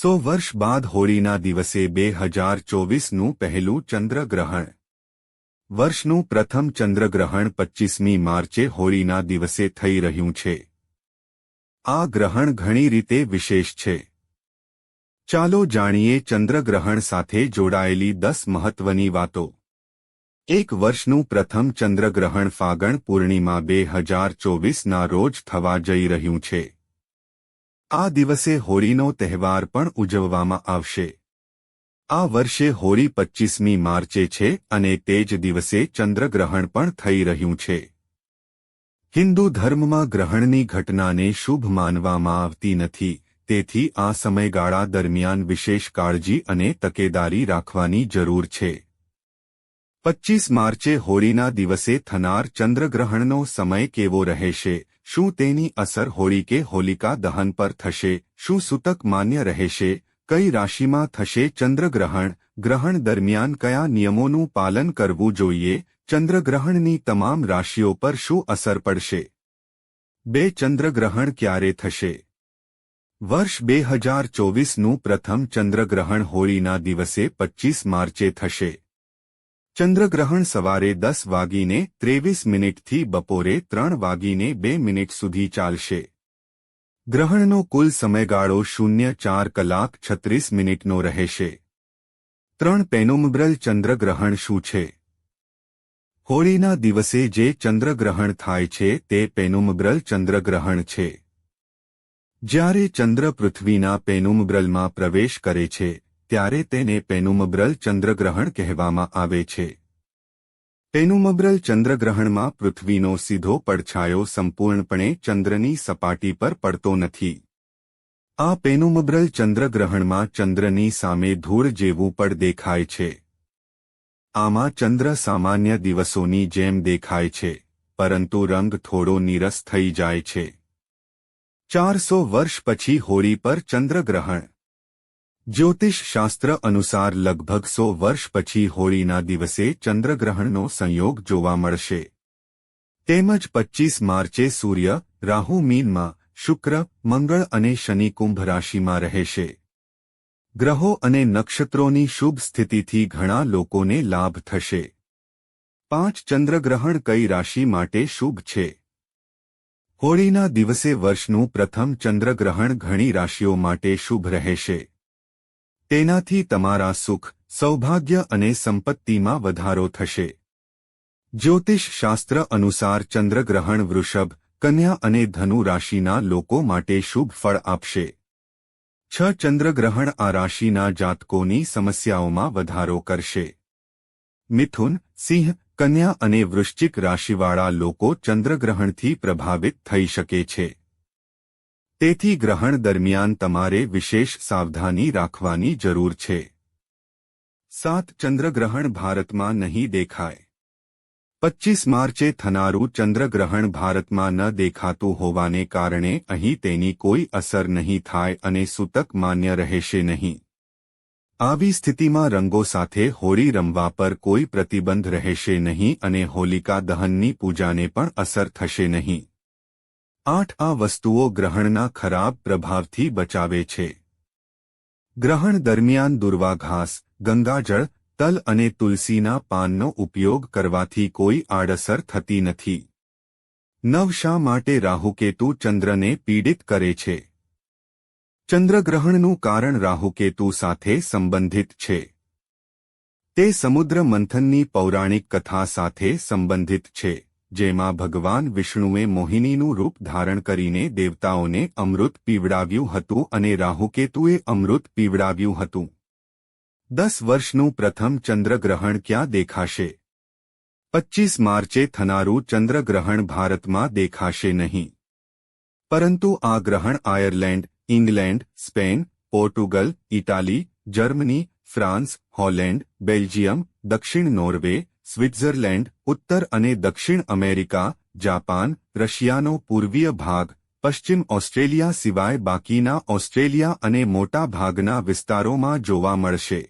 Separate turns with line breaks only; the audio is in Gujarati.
સો વર્ષ બાદ હોળીના દિવસે બે હજાર ચોવીસનું પહેલું ચંદ્રગ્રહણ. વર્ષનું પ્રથમ ચંદ્રગ્રહણ પચ્ચીસમી માર્ચે હોળીના દિવસે થઈ રહ્યું છે. આ ગ્રહણ ઘણી રીતે વિશેષ છે. ચાલો જાણીએ ચંદ્રગ્રહણ સાથે જોડાયેલી દસ મહત્વની વાતો. એક વર્ષનું પ્રથમ ચંદ્રગ્રહણ ફાગણ પૂર્ણિમા બે હજાર ચોવીસના રોજ થવા જઈ રહ્યું છે. આ દિવસે હોળીનો તહેવાર પણ ઉજવવામાં આવશે. આ વર્ષે હોળી પચ્ચીસમી માર્ચે છે અને તે જ દિવસે ચંદ્રગ્રહણ પણ થઈ રહ્યું છે. હિન્દુ ધર્મમાં ગ્રહણની ઘટનાને શુભ માનવામાં આવતી નથી, તેથી આ સમયગાળા દરમિયાન વિશેષ કાળજી અને તકેદારી રાખવાની જરૂર છે. પચ્ચીસ માર્ચે હોળીના દિવસે થનાર ચંદ્રગ્રહણનો સમય કેવો રહેશે? શું તેની અસર હોળી કે હોલિકા દહન પર થશે? શું સૂતક માન્ય રહેશે? કઈ રાશિમાં થશે ચંદ્રગ્રહણ? ગ્રહણ દરમિયાન કયા નિયમોનું પાલન કરવું જોઈએ? ચંદ્રગ્રહણની તમામ રાશિઓ પર શું અસર પડશે? બે ચંદ્રગ્રહણ ક્યારે થશે? વર્ષ બે હજાર ચોવીસનું પ્રથમ ચંદ્રગ્રહણ હોળીના દિવસે પચ્ચીસ માર્ચે થશે. ચંદ્રગ્રહણ સવારે દસ વાગીને ત્રેવીસ મિનિટથી બપોરે ત્રણ વાગીને બે મિનિટ સુધી ચાલશે. ગ્રહણનો કુલ સમયગાળો શૂન્ય ચાર કલાક છત્રીસ મિનિટનો રહેશે. ત્રણ પેનોમબ્રલ ચંદ્રગ્રહણ શું છે? હોળીના દિવસે જે ચંદ્રગ્રહણ થાય છે તે પેનુમબ્રલ ચંદ્રગ્રહણ છે. જ્યારે ચંદ્ર પૃથ્વીના પેનુમબ્રલમાં પ્રવેશ કરે છે ત્યારે તેને પેનુમબ્રલ ચંદ્રગ્રહણ કહેવામાં આવે છે. પેનુમબ્રલ ચંદ્રગ્રહણમાં પૃથ્વીનો સીધો પડછાયો સંપૂર્ણપણે ચંદ્રની સપાટી પર પડતો નથી. આ પેનુમબ્રલ ચંદ્રગ્રહણમાં ચંદ્રની સામે ધૂળ જેવું પણ દેખાય છે. આમાં ચંદ્ર સામાન્ય દિવસોની જેમ દેખાય છે, પરંતુ રંગ થોડો નીરસ થઈ જાય છે. ચારસો વર્ષ પછી હોળી પર ચંદ્રગ્રહણ જ્યોતિષ શાસ્ત્ર અનુસાર લગભગ સો વર્ષ પછી હોળીના દિવસે ચંદ્રગ્રહણનો સંયોગ જોવા મળશે. તેમજ પચ્ચીસ માર્ચે સૂર્ય, રાહુ મીનમાં, શુક્ર, મંગળ અને શનિ કુંભ રાશિમાં રહેશે. ગ્રહો અને નક્ષત્રોની શુભ સ્થિતિથી ઘણા લોકોને લાભ થશે. પાંચ ચંદ્રગ્રહણ કઈ રાશિ માટે શુભ છે? હોળીના દિવસે વર્ષનું પ્રથમ ચંદ્રગ્રહણ ઘણી રાશિઓ માટે શુભ રહેશે. તેનાથી તમારા સુખ, સૌભાગ્ય અને સંપત્તિમાં વધારો થશે. જ્યોતિષ શાસ્ત્ર અનુસાર ચંદ્રગ્રહણ વૃષભ, કન્યા અને ધનુ રાશિના લોકો માટે શુભ ફળ આપશે. છ ચંદ્રગ્રહણ આ રાશિના જાતકોની સમસ્યાઓમાં વધારો કરશે. મિથુન, સિંહ, કન્યા અને વૃશ્ચિક રાશિવાળા લોકો ચંદ્રગ્રહણથી પ્રભાવિત થઈ શકે છે. તેથી ગ્રહણ દરમિયાન તમારે વિશેષ સાવધાની રાખવાની જરૂર છે. સાત, ચંદ્રગ્રહણ ભારતમાં નહીં દેખાય. પચ્ચીસ, માર્ચે થનારું ચંદ્રગ્રહણ ભારતમાં ન દેખાતું હોવાને કારણે અહીં તેની કોઈ અસર નહીં થાય અને સૂતક માન્ય રહેશે નહીં. આવી સ્થિતિમાં રંગો સાથે હોળી રમવા પર કોઈ પ્રતિબંધ રહેશે નહીં અને હોલિકા દહનની પૂજાને પણ અસર થશે નહીં. આઠ આ વસ્તુઓ ગ્રહણના ખરાબ પ્રભાવથી બચાવે છે. ગ્રહણ દરમિયાન દુર્વા ઘાસ ગંગાજળ તલ અને તુલસીના પાનનો ઉપયોગ કરવાથી કોઈ આડઅસર થતી નથી. નવશા માટે રાહુકેતુ ચંદ્રને પીડિત કરે છે? ચંદ્રગ્રહણનું કારણ રાહુકેતુ સાથે સંબંધિત છે. તે સમુદ્ર મંથનની પૌરાણિક કથા સાથે સંબંધિત છે. જેમાં ભગવાન વિષ્ણુએ મોહિનીનું રૂપ ધારણ કરીને દેવતાઓને અમૃત પીવડાવ્યું હતું અને રાહુકેતુએ અમૃત પીવડાવ્યું હતું. દસ વર્ષનું પ્રથમ ચંદ્રગ્રહણ ક્યાં દેખાશે? પચ્ચીસ માર્ચે થનારું ચંદ્રગ્રહણ ભારતમાં દેખાશે નહીં. પરંતુ આ ગ્રહણ Ireland, England, Spain, Portugal, Italy, Germany, France, Holland, Belgium, દક્ષિણ નોર્વે સ્વિટ્ઝરલેન્ડ, ઉત્તર અને દક્ષિણ અમેરિકા, જાપાન, રશિયાનો પૂર્વીય ભાગ, પશ્ચિમ ઓસ્ટ્રેલિયા સિવાય બાકીના ઓસ્ટ્રેલિયા અને મોટા ભાગના વિસ્તારોમાં જોવા મળશે.